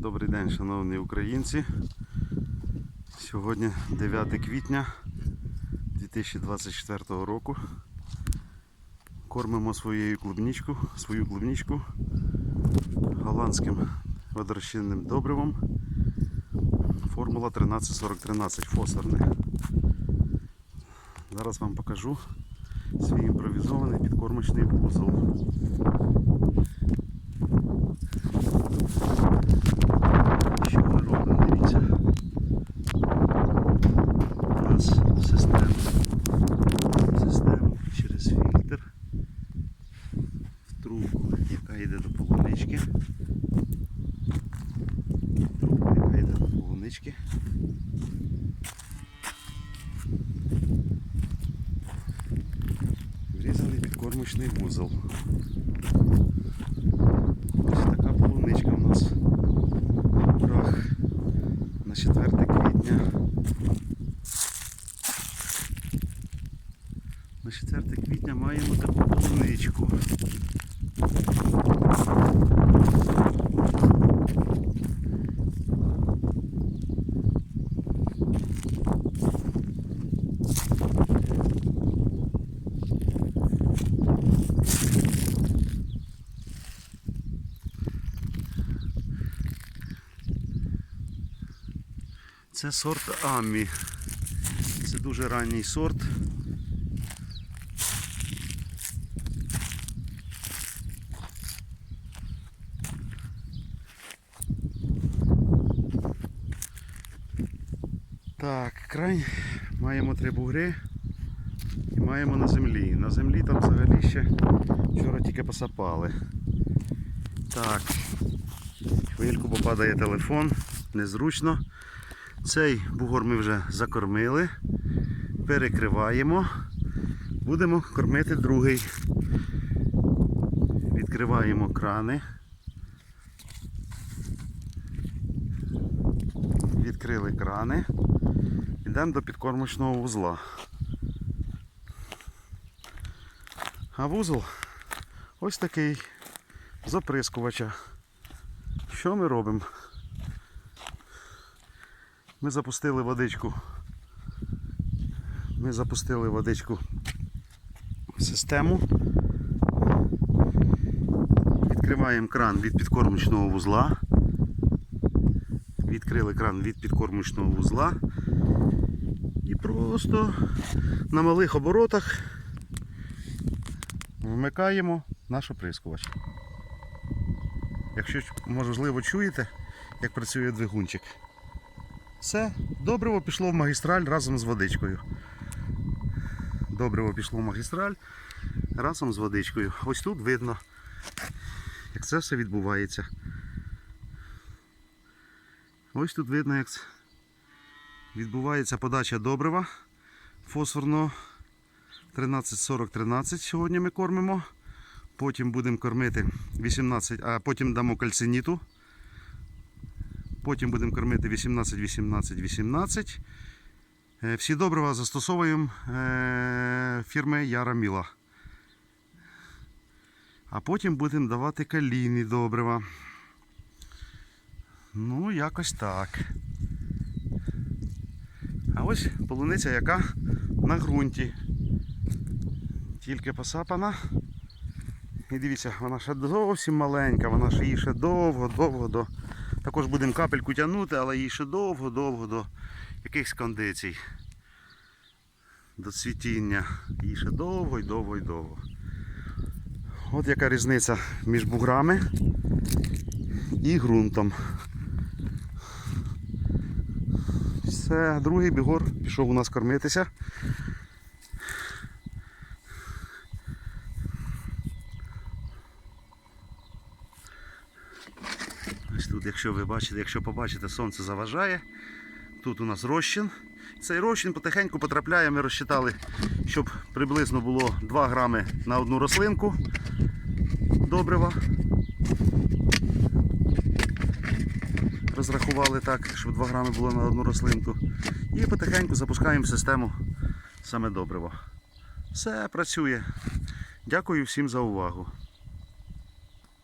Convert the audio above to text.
Добрий день, шановні українці. Сьогодні 9 квітня 2024 року. Кормимо своєю клубничку, свою клубничку голландським водорозчинним добривом. Формула 134013 фосфорне. Зараз вам покажу свій імпровізований підкормочний вузол. Що ми робимо? Дивіться. У нас система. Система через фільтр. В трубку, яка йде до полунички. Трубку, яка йде до полунички. Врізаний вузол. Ось така полуничка у нас на горах на 4 квітня. На 4 квітня маємо таку полуничку. Це сорт Аммі. Це дуже ранній сорт. Так, край маємо три бугри і маємо на землі. На землі там взагалі ще вчора тільки посапали. Так, хвильку, бо падає телефон, незручно. Цей бугор ми вже закормили, перекриваємо, будемо кормити другий. Відкриваємо крани. Відкрили крани. Йдемо до підкормочного вузла. А вузол ось такий з оприскувача. Що ми робимо? Ми запустили водичку. Ми запустили водичку в систему. Відкриваємо кран від підкормочного вузла. Відкрили кран від підкормочного вузла. І просто на малих оборотах вмикаємо наш оприскувач. Якщо можливо чуєте, як працює двигунчик. Все, добриво пішло в магістраль разом з водичкою. Добриво пішло в магістраль разом з водичкою. Ось тут видно, як це все відбувається. Ось тут видно, як відбувається подача добрива фосфорного 1340-13 сьогодні ми кормимо. Потім будемо кормити 18, а потім дамо кальциніту. Потім будемо кормити 18, 18, 18. Е, Всі добрива застосовуємо е, фірми Яра Міла. А потім будемо давати калійні добрива. Ну, якось так. А ось полуниця, яка на ґрунті. Тільки посапана. І дивіться, вона ще зовсім маленька, вона ще їй ще довго-довго до. Також будемо капельку тягнути, але їй ще довго-довго до якихось кондицій. До цвітіння. Їй ще довго і довго і довго. От яка різниця між буграми і ґрунтом. Все, другий бігор пішов у нас кормитися. Ось тут, якщо ви бачите, якщо побачите, сонце заважає. Тут у нас розчин. Цей розчин потихеньку потрапляє, ми розчитали, щоб приблизно було 2 грами на одну рослинку добрива. Розрахували так, щоб 2 грами було на одну рослинку. І потихеньку запускаємо в систему саме добриво. Все працює. Дякую всім за увагу.